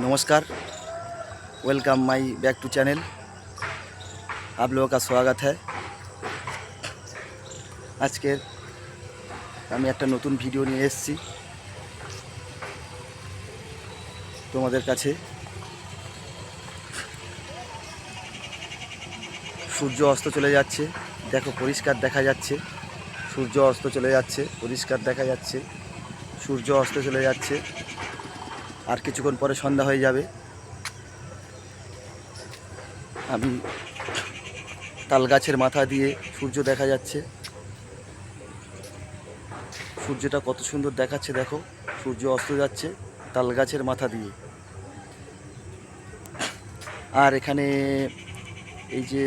नमस्कार welcome my back to channel आप लोगों का स्वागत है আজকের আমি একটা নতুন ভিডিও নিয়ে এসেছি তোমাদের কাছে সূর্য অস্ত চলে যাচ্ছে দেখো পরিষ্কার দেখা যাচ্ছে সূর্য অস্ত চলে যাচ্ছে পরিষ্কার দেখা যাচ্ছে সূর্য অস্ত চলে যাচ্ছে আর কিছুক্ষণ পরে সন্ধ্যা হয়ে যাবে। আমি তাল গাছের মাথা দিয়ে সূর্য দেখা যাচ্ছে। সূর্যটা কত সুন্দর দেখাচ্ছে দেখো। সূর্য অস্ত যাচ্ছে তাল গাছের মাথা দিয়ে। আর এখানে এই যে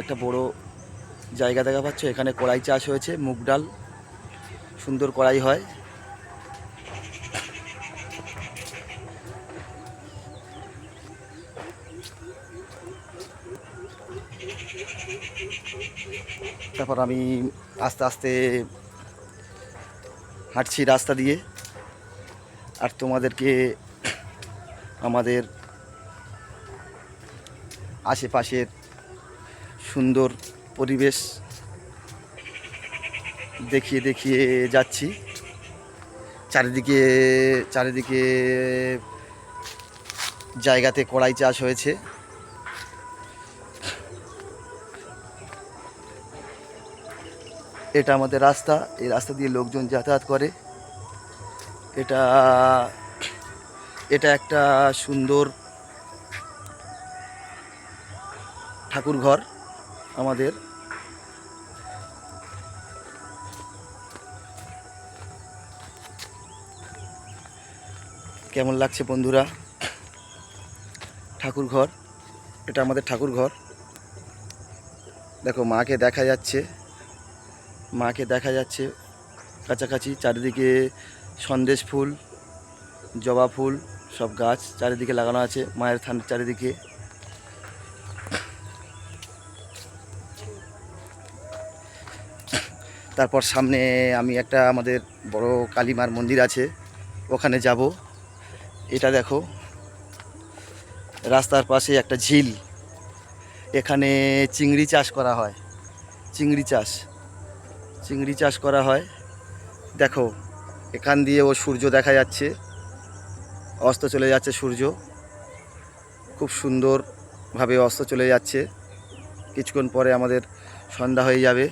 একটা বড় জায়গা দেখা পাচ্ছ, এখানে কড়াই চাষ হয়েছে, মুগ ডাল। সুন্দর কড়াই হয়। তারপর আমি আস্তে আস্তে হাঁটছি রাস্তা দিয়ে। আর তোমাদেরকে আমাদের আশেপাশের সুন্দর পরিবেশ দেখিয়ে দেখিয়ে যাচ্ছি। চারিদিকে চারিদিকে জায়গাতে কড়াই চাষ হয়েছে। এটা আমাদের রাস্তা, এই রাস্তা দিয়ে লোকজন যাতায়াত করে। এটা এটা একটা সুন্দর ঠাকুর ঘর আমাদের। কেমন লাগছে বন্ধুরা? ঠাকুর ঘর, এটা আমাদের ঠাকুর ঘর। দেখো, মাকে দেখা যাচ্ছে। মাকে দেখা যাচ্ছে কাছাকাছি, চারিদিকে সন্দেশ ফুল, জবা ফুল, সব গাছ চারিদিকে লাগানো আছে, মায়ের থান চারিদিকে। তারপর সামনে আমি একটা আমাদের বড় কালীমার মন্দির আছে, ওখানে যাব। এটা দেখো, রাস্তার পাশে একটা ঝিল। এখানে চিংড়ি চাষ করা হয়, চিংড়ি চাষ। চিংড়ি চাষ করা হয়। দেখো, এখান দিয়ে ও সূর্য দেখা যাচ্ছে। অস্ত চলে যাচ্ছে সূর্য। খুব সুন্দরভাবে অস্ত চলে যাচ্ছে। কিছুক্ষণ পরে আমাদের সন্ধ্যা হয়ে যাবে।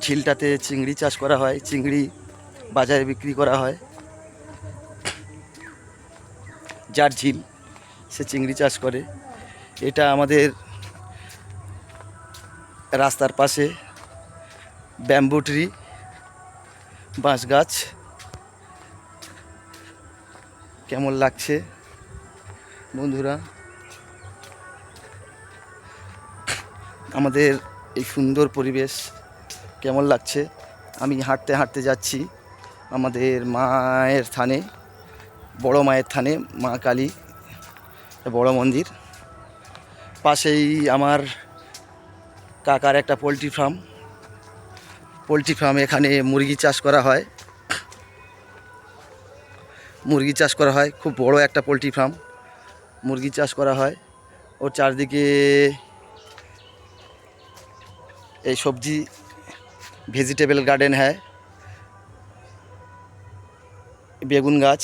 ঝিলটাতে চিংড়ি চাষ করা হয়, চিংড়ি বাজারে বিক্রি করা হয়। যার ঝিল। সে চিংড়ি চাষ করে। এটা আমাদের রাস্তার পাশে ব্যাম্বু ট্রি, বাঁশ গাছ। কেমন লাগছে বন্ধুরা? আমাদের এই সুন্দর পরিবেশ কেমন লাগছে? আমি হাঁটতে হাঁটতে যাচ্ছি আমাদের মায়ের থানে, বড় মায়ের থানে, মা কালী। বড় মন্দির। পাশেই আমার কাকার একটা পোলট্রি ফার্ম। পোলট্রি ফার্ম এখানে মুরগি চাষ করা হয়। মুরগি চাষ করা হয়, খুব বড় একটা পোলট্রি ফার্ম। মুরগি চাষ করা হয়। ওর চারদিকে এই সবজি ভেজিটেবল গার্ডেন হ্যায়। বেগুন গাছ।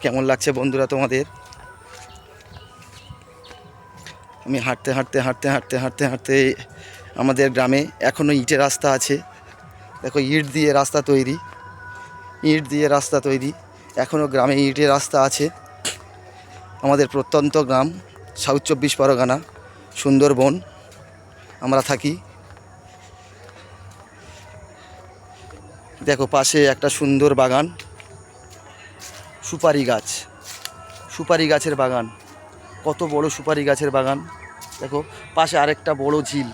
কেমন লাগছে বন্ধুরা তোমাদের? আমি হাঁটতে হাঁটতে হাঁটতে হাঁটতে হাঁটতে হাঁটতে আমাদের গ্রামে এখনও ইটের রাস্তা আছে। দেখো, ইট দিয়ে রাস্তা তৈরি। ইট দিয়ে রাস্তা তৈরি। এখনও গ্রামে ইটের রাস্তা আছে। আমাদের প্রত্যন্ত গ্রাম সাউথ চব্বিশ পরগনা, সুন্দরবন, আমরা থাকি। দেখো, পাশে একটা সুন্দর বাগান। সুপারি গাছ। সুপারি গাছের বাগান। কত বড় সুপারি গাছের বাগান। দেখো, পাশে আরেকটা বড় ঝিল।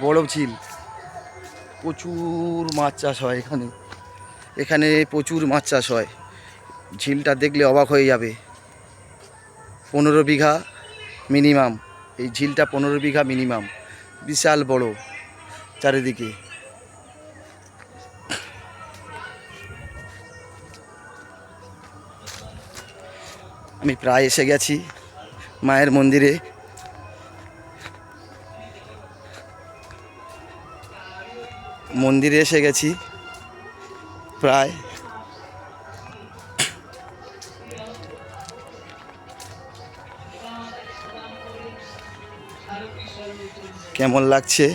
বড় ঝিল। প্রচুর মাছ চাষ হয় এখানে। এখানে প্রচুর মাছ চাষ হয়। ঝিলটা দেখলে অবাক হয়ে যাবে। পনেরো বিঘা মিনিমাম এই ঝিলটা পনেরো বিঘা মিনিমাম বিশাল বড় চারিদিকে। আমি প্রায় এসে গেছি মায়ের মন্দিরে। মন্দিরে এসে গেছি প্রায়। কেমন লাগছে?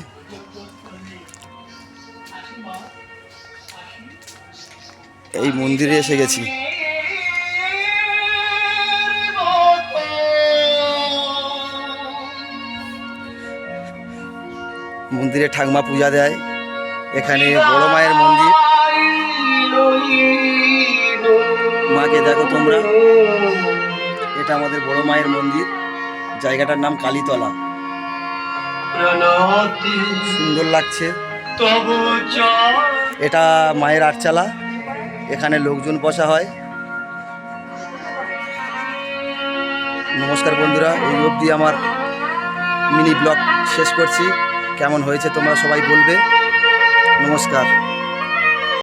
এই মন্দিরে এসে গেছি। মন্দিরে ঠাকমা পূজা দেয়। এখানে বড় মায়ের মন্দির। মাকে দেখো তোমরা। এটা আমাদের বড় মায়ের মন্দির। জায়গাটার নাম কালীতলা। সুন্দর লাগছে। এটা মায়ের আটচালা। এখানে লোকজন বসা হয়। নমস্কার বন্ধুরা, এই অবধি আমার মিনি ব্লগ শেষ করছি। কেমন হয়েছে তোমরা সবাই বলবে। নমস্কার।